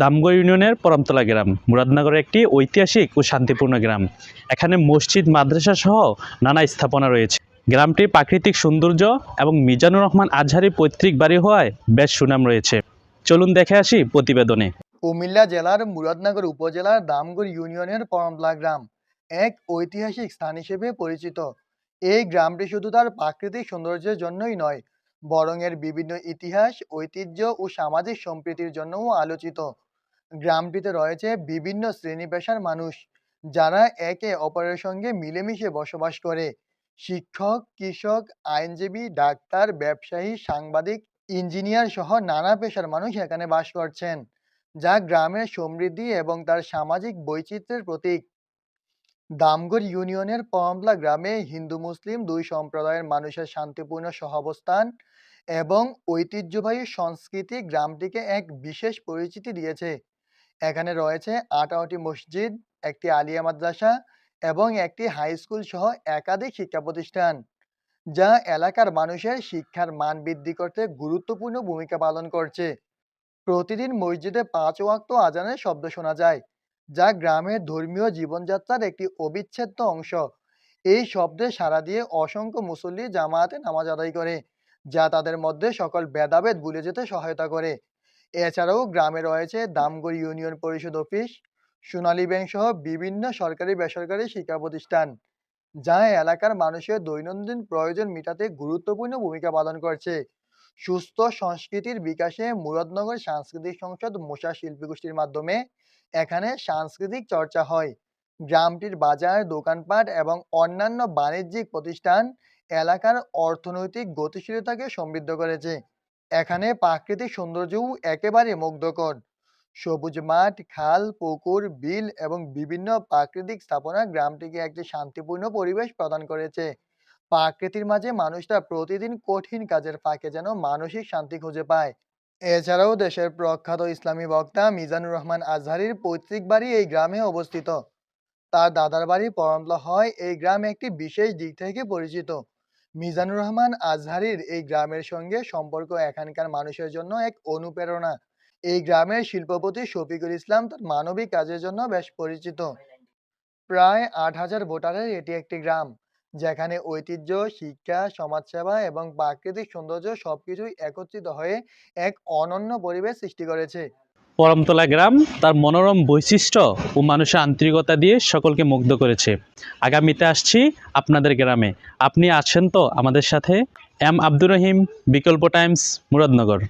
দামগড় ইউনিয়নের পরমতলা গ্রাম। মুরাদনগর একটি ঐতিহাসিক ও শান্তিপূর্ণ গ্রাম। এখানে মসজিদ, মাদ্রাসা সহ নানা স্থাপনা রয়েছে। গ্রামটির প্রাকৃতিক সৌন্দর্য এবং মিজানুর রহমান আজহারি পৈতৃক বাড়ি হওয়ায় বেশ সুনাম রয়েছে। চলুন দেখে আসি প্রতিবেদনে। কুমিল্লা জেলার মুরাদনগর উপজেলার দামগড় ইউনিয়নের পরমতলা গ্রাম, এক ঐতিহাসিক স্থান হিসেবে পরিচিত। এই গ্রামটি শুধু তার প্রাকৃতিক সৌন্দর্যের জন্যই নয়, বরং এর বিভিন্ন ইতিহাস, ঐতিহ্য ও সামাজিক সম্প্রীতির জন্যও আলোচিত। গ্রামটিতে রয়েছে বিভিন্ন শ্রেণি পেশার মানুষ, যারা একে অপরের সঙ্গে মিলেমিশে বসবাস করে। শিক্ষক, কৃষক, আইনজীবী, ডাক্তার, ব্যবসায়ী, সাংবাদিক, ইঞ্জিনিয়ার সহ নানা পেশার মানুষ এখানে বাস করছেন, যা গ্রামের সমৃদ্ধি এবং তার সামাজিক বৈচিত্র্যের প্রতীক। দামগড় ইউনিয়নের পমলা গ্রামে হিন্দু মুসলিম দুই সম্প্রদায়ের মানুষের শান্তিপূর্ণ সহাবস্থান এবং ঐতিহ্যবাহী সংস্কৃতি গ্রামটিকে এক বিশেষ পরিচিতি দিয়েছে। এখানে রয়েছে আঠারোটি মসজিদ, একটি আলিয়া মাদ্রাসা এবং একটি হাই স্কুল সহ একাধিক শিক্ষা প্রতিষ্ঠান, যা এলাকার মানুষের শিক্ষার মান বৃদ্ধি করতে গুরুত্বপূর্ণ ভূমিকা পালন করছে। প্রতিদিন মসজিদে পাঁচ ওয়াক্ত আজানের শব্দ শোনা যায়, যা গ্রামের ধর্মীয় জীবনযাত্রার একটি অবিচ্ছেদ্য অংশ। এই শব্দে সাড়া দিয়ে অসংখ্য মুসল্লি জামায়াতে নামাজ আদায় করে, যা তাদের মধ্যে সকল ভেদাভেদ ভুলে যেতে সহায়তা করে। এছাড়াও গ্রামে রয়েছে Damgarh union Parishad office, Sonali bank সহ বিভিন্ন সরকারি বেসরকারি শিক্ষা প্রতিষ্ঠান, যা এলাকার মানুষের দৈনন্দিন প্রয়োজন মেটাতে গুরুত্বপূর্ণ ভূমিকা পালন করছে। সুস্থ সংস্কৃতির বিকাশে মুরাদনগর সাংস্কৃতিক সংসদ মশা শিল্পী গোষ্ঠীর মাধ্যমে এখানে সাংস্কৃতিক চর্চা হয়। গ্রামটির বাজার, দোকানপাট এবং অন্যান্য বাণিজ্যিক প্রতিষ্ঠান এলাকার অর্থনৈতিক গতিশীলতাকে সমৃদ্ধ করেছে। এখানে প্রাকৃতিক সৌন্দর্যও একেবারে মুগ্ধকর। সবুজ মাঠ, খাল, পুকুর, বিল এবং বিভিন্ন প্রাকৃতিক স্থাপনা গ্রামটিকে একটি শান্তিপূর্ণ পরিবেশ প্রদান করেছে। প্রকৃতির মাঝে মানুষরা প্রতিদিন কঠিন কাজের ফাঁকে যেন মানসিক শান্তি খুঁজে পায়। এছাড়াও দেশের প্রখ্যাত ইসলামী বক্তা মিজানুর রহমান আজহারির পৈতৃক বাড়ি এই গ্রামে অবস্থিত। তার দাদার বাড়ি পরমতলা হয়। এই গ্রাম একটি বিশেষ দিক থেকে পরিচিত। মিজানুর রহমান আজহারির এই গ্রামের সঙ্গে সম্পর্ক এখানকার মানুষের জন্য এক অনুপ্রেরণা। এই গ্রামের শিল্পপতি শফিকুল ইসলাম তার মানবিক কাজের জন্য বেশ পরিচিত। প্রায় আট হাজার ভোটারের এটি একটি গ্রাম, যেখানে ঐতিহ্য, শিক্ষা, সমাজসেবা এবং প্রাকৃতিক সৌন্দর্য সবকিছুই একত্রিত হয়ে এক অনন্য পরিবেশ সৃষ্টি করেছে। পরমতলা গ্রাম তার মনোরম বৈশিষ্ট্য ও মানুষের আন্তরিকতা দিয়ে সকলকে মুগ্ধ করেছে। আগামীতে আসছি আপনাদের গ্রামে। আপনি আছেন তো আমাদের সাথে? এম আব্দুর রহিম, বিকল্প টাইমস, মুরাদনগর।